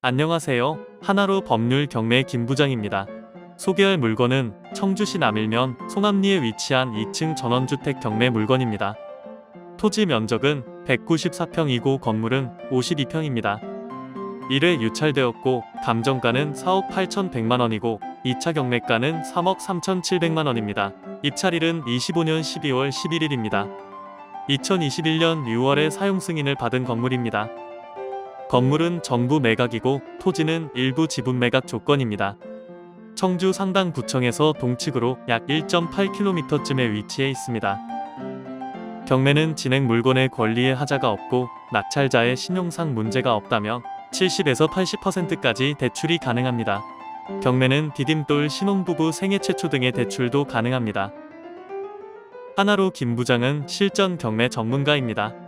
안녕하세요. 하나로 법률 경매 김부장입니다. 소개할 물건은 청주시 남일면 송암리에 위치한 2층 전원주택 경매 물건입니다. 토지 면적은 194평이고 건물은 52평입니다. 1회 유찰되었고 감정가는 4억 8,100만 원이고 2차 경매가는 3억 3,700만 원입니다. 입찰일은 25년 12월 11일입니다. 2021년 6월에 사용 승인을 받은 건물입니다. 건물은 정부 매각이고 토지는 일부 지분 매각 조건입니다. 청주 상당구청에서 동측으로 약 1.8km쯤에 위치해 있습니다. 경매는 진행 물건의 권리에 하자가 없고 낙찰자의 신용상 문제가 없다면 70에서 80%까지 대출이 가능합니다. 경매는 디딤돌 신혼부부 생애 최초 등의 대출도 가능합니다. 하나로 김 부장은 실전 경매 전문가입니다.